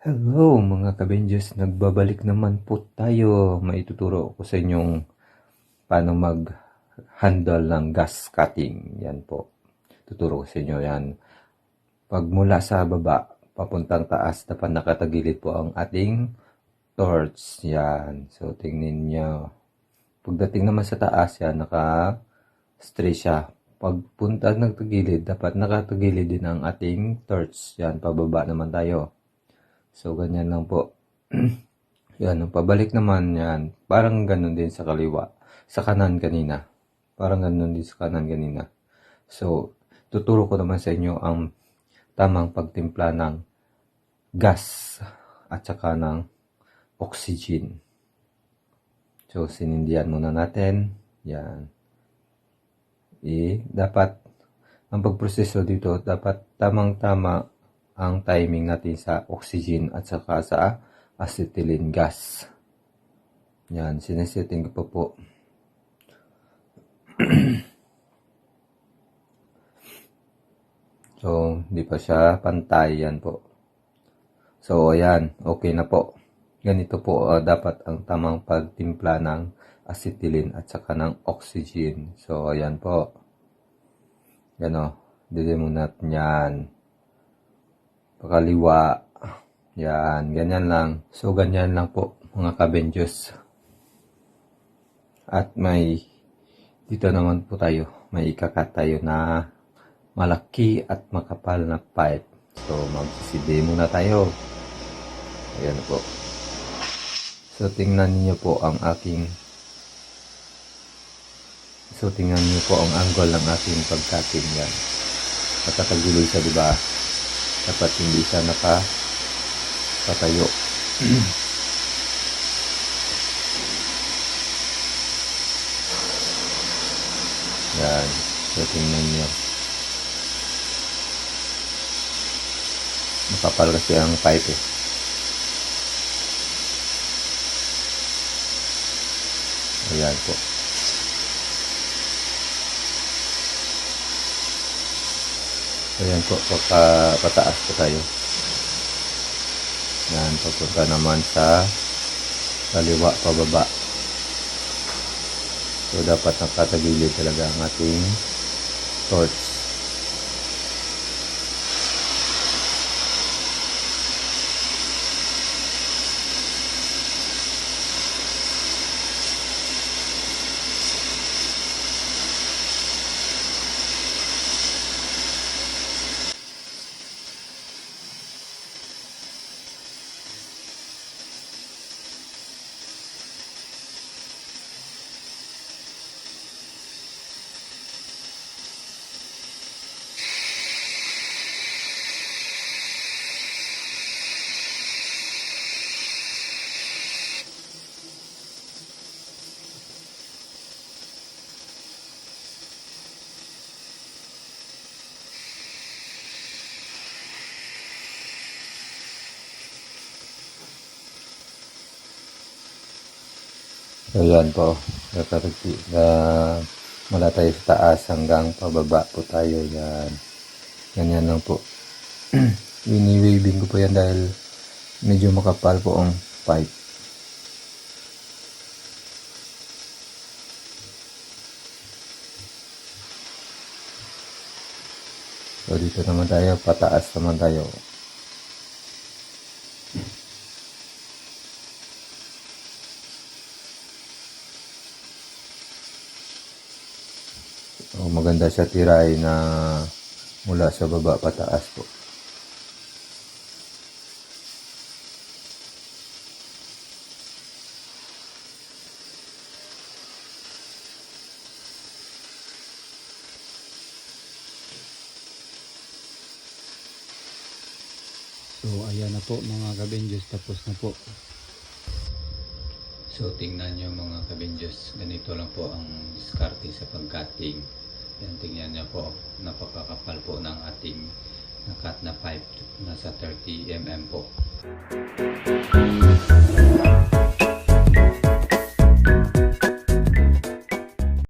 Hello mga kabenjos, nagbabalik naman po tayo. Maituturo ko sa inyong paano mag-handle ng gas cutting. Yan po. Tuturo ko sa inyo yan. Pag mula sa baba, papuntang taas, dapat nakatagilid po ang ating torch. Yan. So, tingnin nyo. Pagdating naman sa taas, yan, naka-straight siya. Pagpunta ng tagilid, dapat nakatagilid din ang ating torch. Yan, pababa naman tayo. So, ganyan lang po. yan, pabalik naman yan. Parang ganun din sa kaliwa. Sa kanan kanina. Parang ganun din sa kanan kanina. So, tuturo ko naman sa inyo ang tamang pagtimpla ng gas at saka ng oxygen. So, sinindihan muna natin. Yan. Eh, dapat, ang pagproseso dito, dapat tamang-tama ang timing natin sa oxygen at saka sa acetylene gas. Yan, sinesetting ko pa po. so, hindi pa siya pantay yan po. So, ayan, okay na po. Ganito po uh, dapat ang tamang pagtimpla ng acetylene at saka ng oxygen. So, ayan po. Yan o, dilim natin yan pakaliwa. Yan, ganyan lang. So, ganyan lang po, mga kabenjos. At may, dito naman po tayo, may ikakat tayo na malaki at makapal na pipe. So, magsisidi muna tayo. Ayan po. So, tingnan niyo po ang aking So, tingnan niyo po ang angle ng aking pagkating yan. Patataguloy siya, di ba? Dapat hindi siya naka patayo yan so tingnan nyo makapal kasi ang pipe eh. Ayan po Ayan po, pagka, pataas po tayo. Yan, papunta naman sa kaliwa, pababa. So, dapat nakatagilid talaga ang ating torch. So, yan po. Nakarati, na mula tayo sa taas hanggang pababa po tayo. Yan. Ganyan lang po. Wini-waving ko po yan dahil medyo makapal po ang pipe. So, dito naman tayo. Pataas naman tayo. So, maganda siya tiray na mula sa baba pataas po. So, ayan na po mga kabenjos, tapos na po. So, tingnan nyo mga kabenjos, ganito lang po ang diskarte sa pagcutting. Yan, tingnan nyo po, napakakapal po ng ating nakat na pipe, nasa 30 mm po.